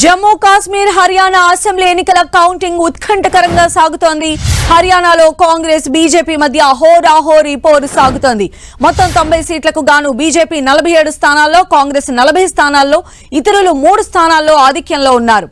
Jammu Kashmir Haryana assembly ఎన్నికల counting ఉత్కంఠకరంగా సాగుతోంది. హర్యానాలో కాంగ్రెస్ బీజేపీ మధ్య హోరాహోరీ పోరు సాగుతోంది. మొత్తం తొంభై సీట్లకు గాను బీజేపీ నలభై ఏడు స్థానాల్లో కాంగ్రెస్ నలభై స్థానాల్లో ఇతరులు మూడు స్థానాల్లో ఆధిక్యంలో ఉన్నారు.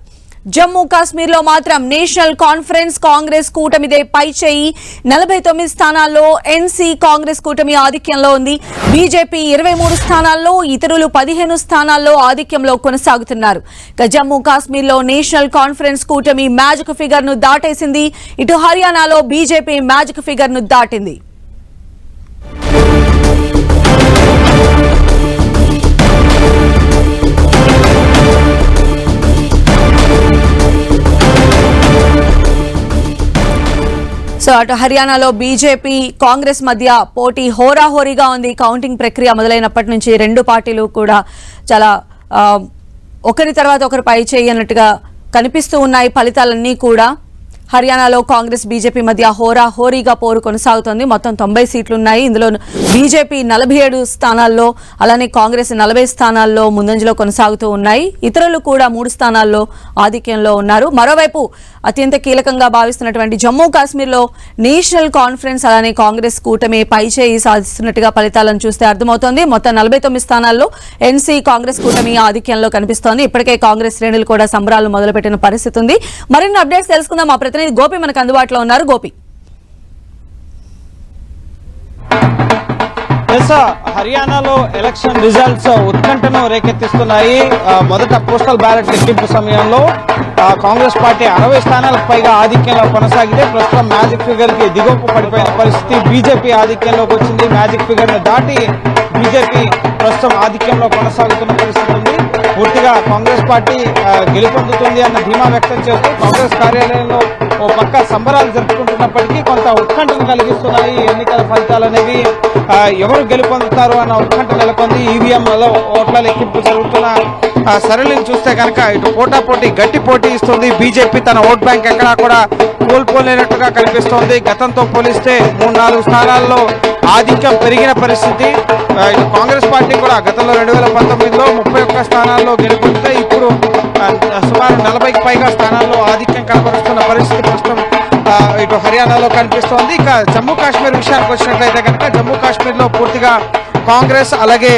జమ్మూ కాశ్మీర్లో మాత్రం నేషనల్ కాన్ఫరెన్స్ కాంగ్రెస్ కూటమిదే పై చేయి. నలభై తొమ్మిది స్థానాల్లో ఎన్సీ కాంగ్రెస్ కూటమి ఆధిక్యంలో ఉంది. బీజేపీ ఇరవై మూడు స్థానాల్లో ఇతరులు పదిహేను స్థానాల్లో ఆధిక్యంలో కొనసాగుతున్నారు. ఇక జమ్మూ కాశ్మీర్లో నేషనల్ కాన్ఫరెన్స్ కూటమి మ్యాజిక్ ఫిగర్ను దాటేసింది. ఇటు హర్యానాలో బీజేపీ మ్యాజిక్ ఫిగర్ను దాటింది. సో అటు హర్యానాలో బీజేపీ కాంగ్రెస్ మధ్య పోటీ హోరాహోరీగా ఉంది. కౌంటింగ్ ప్రక్రియ మొదలైనప్పటి నుంచి రెండు పార్టీలు కూడా చాలా ఒకరి తర్వాత ఒకరు పై చేయనట్టుగా కనిపిస్తూ ఉన్నాయి. ఫలితాలన్నీ కూడా హర్యానాలో కాంగ్రెస్ బీజేపీ మధ్య హోరా హోరీగా పోరు కొనసాగుతోంది. మొత్తం తొంభై సీట్లు ఉన్నాయి ఇందులో బీజేపీ నలభై ఏడు స్థానాల్లో అలానే కాంగ్రెస్ నలభై స్థానాల్లో ముందంజలో కొనసాగుతూ ఉన్నాయి. ఇతరులు కూడా మూడు స్థానాల్లో ఆధిక్యంలో ఉన్నారు. మరోవైపు అత్యంత కీలకంగా భావిస్తున్నటువంటి జమ్మూ కాశ్మీర్లో నేషనల్ కాన్ఫరెన్స్ అలానే కాంగ్రెస్ కూటమి పైచేయి సాధిస్తున్నట్టుగా ఫలితాలను చూస్తే అర్థమవుతోంది. మొత్తం నలభై తొమ్మిది స్థానాల్లో ఎన్సీ కాంగ్రెస్ కూటమి ఆధిక్యంలో కనిపిస్తోంది. ఇప్పటికే కాంగ్రెస్ శ్రేణులు కూడా సంబరాలు మొదలుపెట్టిన పరిస్థితి ఉంది. మరిన్ని అప్డేట్స్ తెలుసుకుందాం. మా ప్రతినిధి గోపి మనకు అందుబాటులో ఉన్నారు. గోపి. హర్యానాలో ఎలక్షన్ రిజల్ట్స్ ఉత్కంఠను రేకెత్తిస్తున్నాయి. మొదట పోస్టల్ బ్యాలెట్ లెక్కింపు సమయంలో కాంగ్రెస్ పార్టీ అరవై స్థానాలకు పైగా ఆధిక్యంలో కొనసాగితే ప్రస్తుతం మ్యాజిక్ ఫిగర్కి దిగువకు పడిపోయిన పరిస్థితి బీజేపీ ఆధిక్యంలోకి వచ్చింది. మ్యాజిక్ ఫిగర్ను దాటి బీజేపీ ప్రస్తుతం ఆధిక్యంలో కొనసాగుతున్న పరిస్థితి ఉంది. పూర్తిగా కాంగ్రెస్ పార్టీ గెలుపొందుతుంది అన్న ధీమా వ్యక్తం చేస్తూ కాంగ్రెస్ కార్యాలయంలో ఓ పక్క సంబరాలు జరుపుకుంటున్నప్పటికీ కొంత ఉత్కంఠను కలిగిస్తున్నాయి. ఎన్నికల ఫలితాలు అనేవి ఎవరు గెలుపొందుతారు అన్న ఉత్కంఠ నెలకొంది. ఈవీఎంలలో ఓట్ల లెక్కింపు జరుగుతున్న. సరళిని చూస్తే కనుక ఇటు పోటాపోటీ గట్టి పోటీ ఇస్తుంది. బీజేపీ తన ఓట్ బ్యాంక్ ఎక్కడా కూడా కోల్పోలేనట్టుగా కనిపిస్తోంది. గతంతో పోలిస్తే మూడు నాలుగు స్థానాల్లో ఆధిక్యం పెరిగిన పరిస్థితి. కాంగ్రెస్ పార్టీ కూడా గతంలో రెండు వేల పంతొమ్మిదిలో ముప్పై ఒక్క స్థానాల్లో గెలుపొందితే ఇప్పుడు సుమారు నలభైకి పైగా స్థానాల్లో ఆధిక్యం కనబరుస్తున్న పరిస్థితి ప్రస్తుతం ఇటు హర్యానాలో కనిపిస్తోంది. ఇక జమ్మూ కాశ్మీర్ విషయానికి వచ్చినట్లయితే కనుక జమ్మూ కాశ్మీర్లో పూర్తిగా కాంగ్రెస్ అలాగే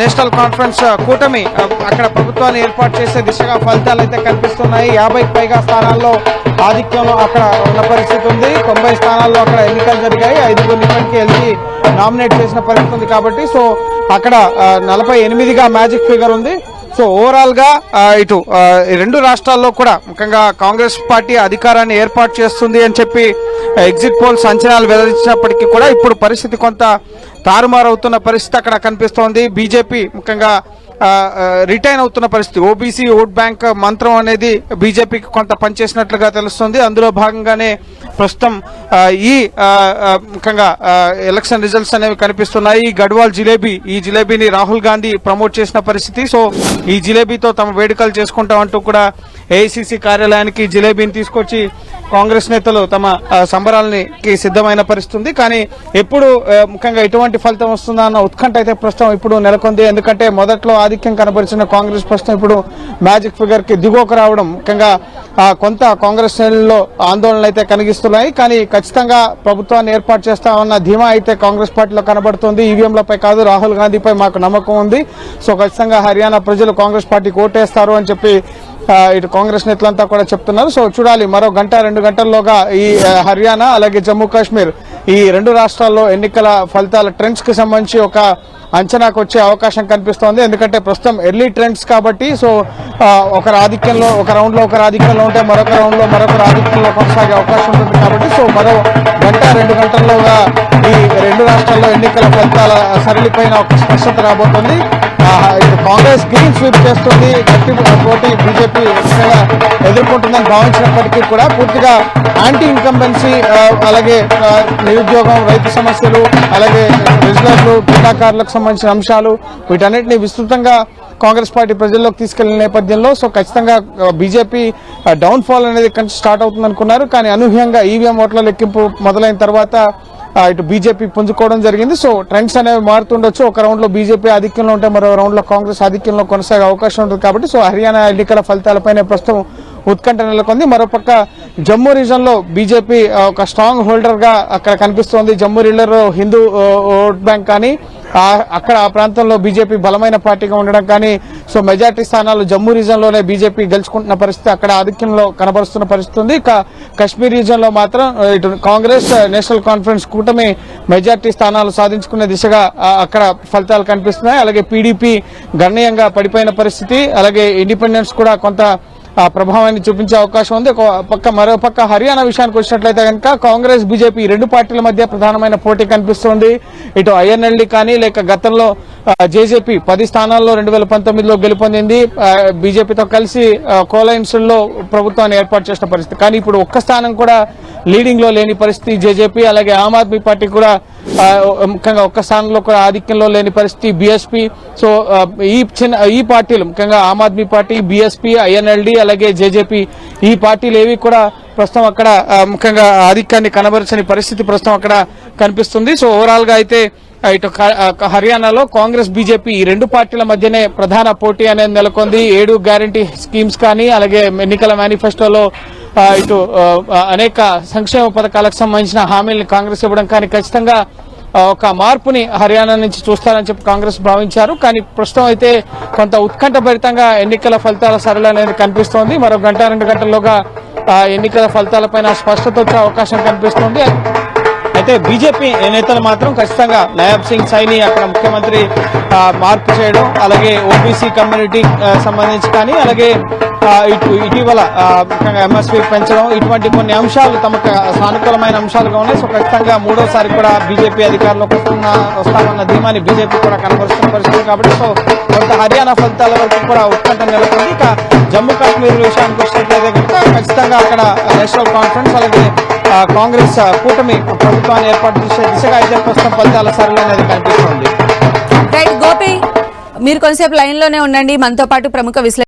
నేషనల్ కాన్ఫరెన్స్ కూటమి అక్కడ ప్రభుత్వాన్ని ఏర్పాటు చేసే దిశగా ఫలితాలు అయితే కనిపిస్తున్నాయి. యాభైకి పైగా స్థానాల్లో ఆధిక్యం అక్కడ ఉన్న పరిస్థితి ఉంది. తొంభై స్థానాల్లో అక్కడ ఎన్నికలు జరిగాయి. ఐదుగురు ఇప్పటికీ వెళ్ళి నామినేట్ చేసిన పరిస్థితి ఉంది కాబట్టి సో అక్కడ నలభై ఎనిమిదిగా మ్యాజిక్ ఫిగర్ ఉంది. సో ఓవరాల్గా ఇటు రెండు రాష్ట్రాల్లో కూడా ముఖ్యంగా కాంగ్రెస్ పార్టీ అధికారాన్ని ఏర్పాటు చేస్తుంది అని చెప్పి ఎగ్జిట్ పోల్స్ అంచనాలు వెల్లడించినప్పటికీ కూడా ఇప్పుడు పరిస్థితి కొంత తారుమారవుతున్న పరిస్థితి అక్కడ కనిపిస్తోంది. బీజేపీ ముఖ్యంగా రిటైన్ అవుతున్న పరిస్థితి. ఓబీసీ ఓట్ బ్యాంక్ మంత్రం అనేది బీజేపీకి కొంత పనిచేసినట్లుగా తెలుస్తుంది. అందులో భాగంగానే ప్రస్తుతం ఈ ముఖ్యంగా ఎలక్షన్ రిజల్ట్స్ అనేవి కనిపిస్తున్నాయి. ఈ గడ్వాల్ జిలేబీ ఈ జిలేబీని రాహుల్ గాంధీ ప్రమోట్ చేసిన పరిస్థితి. సో ఈ జిలేబీతో తమ వేడుకలు చేసుకుంటామంటూ కూడా ఏఐసిసి కార్యాలయానికి జిలేబీని తీసుకొచ్చి కాంగ్రెస్ నేతలు తమ సంబరాలకి సిద్ధమైన పరిస్థితి కానీ ఎప్పుడు ముఖ్యంగా ఎటువంటి ఫలితం వస్తుందా అన్న ఉత్కంఠ అయితే ప్రస్తుతం ఇప్పుడు నెలకొంది. ఎందుకంటే మొదట్లో ఆధిక్యం కనబరిచిన కాంగ్రెస్ ప్రశ్న ఇప్పుడు మ్యాజిక్ ఫిగర్కి దిగువకు రావడం ముఖ్యంగా కొంత కాంగ్రెస్ శ్రేణుల్లో ఆందోళనలు అయితే కలిగిస్తున్నాయి. కానీ ఖచ్చితంగా ప్రభుత్వాన్ని ఏర్పాటు చేస్తామన్న ధీమా అయితే కాంగ్రెస్ పార్టీలో కనబడుతుంది. ఈవీఎంలపై కాదు రాహుల్ గాంధీపై మాకు నమ్మకం ఉంది. సో ఖచ్చితంగా హర్యానా ప్రజలు కాంగ్రెస్ పార్టీకి ఓటేస్తారు అని చెప్పి ఇటు కాంగ్రెస్ నేతలంతా కూడా చెప్తున్నారు. సో చూడాలి మరో గంట రెండు గంటల్లోగా ఈ హర్యానా అలాగే జమ్మూ కాశ్మీర్ ఈ రెండు రాష్ట్రాల్లో ఎన్నికల ఫలితాల ట్రెండ్స్కి సంబంధించి ఒక అంచనాకు వచ్చే అవకాశం కనిపిస్తోంది. ఎందుకంటే ప్రస్తుతం ఎర్లీ ట్రెండ్స్ కాబట్టి సో ఒక ఒకరు ఆధిక్యంలో ఒక రౌండ్లో ఒక ఒకరు ఆధిక్యంలో ఉంటే మరొక రౌండ్లో మరొక మరొకరు ఆధిక్యంలో కొనసాగే అవకాశం ఉంటుంది కాబట్టి సో మరో గంట రెండు గంటల్లోగా ఈ రెండు రాష్ట్రాల్లో ఎన్నికల ఫలితాల సరళిపైన ఒక స్పష్టత రాబోతుంది. కాంగ్రెస్ క్లీన్ స్వీప్ చేస్తుంది గట్టి పోటీ బీజేపీ ఎదుర్కొంటుందని భావించినప్పటికీ కూడా పూర్తిగా యాంటీ ఇన్కంబెన్సీ అలాగే నిరుద్యోగం రైతు సమస్యలు అలాగే రిజర్వ్లు క్రీడాకారులకు సంబంధించిన అంశాలు వీటన్నిటిని విస్తృతంగా కాంగ్రెస్ పార్టీ ప్రజల్లోకి తీసుకెళ్ళిన నేపథ్యంలో సో ఖచ్చితంగా బీజేపీ డౌన్ ఫాల్ అనేది స్టార్ట్ అవుతుంది అనుకున్నారు కానీ అనూహ్యంగా ఈవీఎం ఓట్ల లెక్కింపు మొదలైన తర్వాత ఇటు బీజేపీ పుంజుకోవడం జరిగింది. సో ట్రెండ్స్ అనేవి మారుతుండొచ్చు. ఒక రౌండ్లో బీజేపీ ఆధిక్యంలో ఉంటే మరో రౌండ్లో కాంగ్రెస్ ఆధిక్యంలో కొనసాగే అవకాశం ఉంటుంది కాబట్టి సో హర్యానా ఎన్నికల ఫలితాలపైనే ప్రస్తుతం ఉత్కంఠ నెలకొంది. మరోపక్క జమ్మూ రీజన్లో బీజేపీ ఒక స్ట్రాంగ్ హోల్డర్గా అక్కడ కనిపిస్తోంది. జమ్మూ రీడర్ హిందూ ఓట్ బ్యాంక్ కానీ అక్కడ ఆ ప్రాంతంలో బీజేపీ బలమైన పార్టీగా ఉండడం కానీ సో మెజార్టీ స్థానాలు జమ్మూ రీజన్లోనే బీజేపీ గెలుచుకుంటున్న పరిస్థితి అక్కడ ఆధిక్యంలో కనబరుస్తున్న పరిస్థితి ఉంది. ఇక కశ్మీర్ రీజన్లో మాత్రం ఇటు కాంగ్రెస్ నేషనల్ కాన్ఫరెన్స్ కూటమి మెజార్టీ స్థానాలు సాధించుకునే దిశగా అక్కడ ఫలితాలు కనిపిస్తున్నాయి. అలాగే పీడీపీ గణనీయంగా పడిపోయిన పరిస్థితి అలాగే ఇండిపెండెన్స్ కూడా కొంత ప్రభావాన్ని చూపించే అవకాశం ఉంది. ఒక పక్క మరో పక్క హర్యానా విషయానికి వచ్చినట్లయితే కనుక కాంగ్రెస్ బీజేపీ రెండు పార్టీల మధ్య ప్రధానమైన పోటీ కనిపిస్తోంది. ఇటు ఐఎన్ఎల్డి కానీ లేక గతంలో జేజేపీ పది స్థానాల్లో రెండు వేల పంతొమ్మిదిలో గెలుపొందింది. బీజేపీతో కలిసి కోలైన్స్లో ప్రభుత్వాన్ని ఏర్పాటు చేసిన పరిస్థితి. కానీ ఇప్పుడు ఒక్క స్థానం కూడా లీడింగ్లో లేని పరిస్థితి జేజేపీ అలాగే ఆమ్ ఆద్మీ పార్టీ కూడా ముఖ్యంగా ఒక్క స్థానంలో కూడా ఆధిక్యంలో లేని పరిస్థితి బీఎస్పీ సో ఈ చిన్న ఈ పార్టీలు ముఖ్యంగా Aam Aadmi party BSP INLD అలాగే జేజేపీ ఈ పార్టీలు ఏవి కూడా ప్రస్తుతం అక్కడ ముఖ్యంగా ఆధిక్యాన్ని కనబరచని పరిస్థితి ప్రస్తుతం అక్కడ కనిపిస్తుంది. సో ఓవరాల్గా అయితే ఇటు హర్యానాలో కాంగ్రెస్ బీజేపీ ఈ రెండు పార్టీల మధ్యనే ప్రధాన పోటీ అనేది నెలకొంది. ఏడు గ్యారంటీ స్కీమ్స్ కానీ అలాగే ఎన్నికల మేనిఫెస్టోలో ఇటు అనేక సంక్షేమ పథకాలకు సంబంధించిన హామీలను కాంగ్రెస్ ఇవ్వడం కానీ ఖచ్చితంగా ఒక మార్పుని హర్యానా నుంచి చూస్తారని చెప్పి కాంగ్రెస్ భావించారు. కానీ ప్రస్తుతం అయితే కొంత ఉత్కంఠభరితంగా ఎన్నికల ఫలితాల సరళి అనేది కనిపిస్తోంది. మరో గంట రెండు గంటల్లోగా ఎన్నికల ఫలితాలపైన స్పష్టత వచ్చే అవకాశం కనిపిస్తోంది. అయితే బీజేపీ నేతలు మాత్రం ఖచ్చితంగా నయాబ్ సింగ్ సైని అక్కడ ముఖ్యమంత్రి మార్పు చేయడం అలాగే ఓబీసీ కమ్యూనిటీ సంబంధించి కానీ అలాగే ఇటు ఇటీవల ముఖ్యంగా ఎంఎస్పీ పెంచడం ఇటువంటి కొన్ని అంశాలు తమకు సానుకూలమైన అంశాలుగా ఉన్నాయి. సో ఖచ్చితంగా మూడోసారి కూడా బీజేపీ అధికారంలోకి వస్తున్న వస్తామన్న ధీమాని బీజేపీ కూడా కనబరుస్తున్న పరిస్థితి కాబట్టి సో కొంత హర్యానా ఫలితాల వరకు కూడా ఉత్కంఠ నెలకొంది. ఇక జమ్మూ కాశ్మీర్ విషయానికి వచ్చినట్లయితే ఖచ్చితంగా అక్కడ నేషనల్ కాన్ఫరెన్స్ అలాగే కాంగ్రెస్ కూటమి ప్రభుత్వాన్ని ఏర్పాటు చేసే దిశగా అయితే ప్రస్తుతం ఫలితాల సరళి అనేది కనిపిస్తుంది. రైట్ గోపి మీరు కొంతసేపు లైన్లోనే ఉండండి. మనతో పాటు ప్రముఖ విశ్లేషణ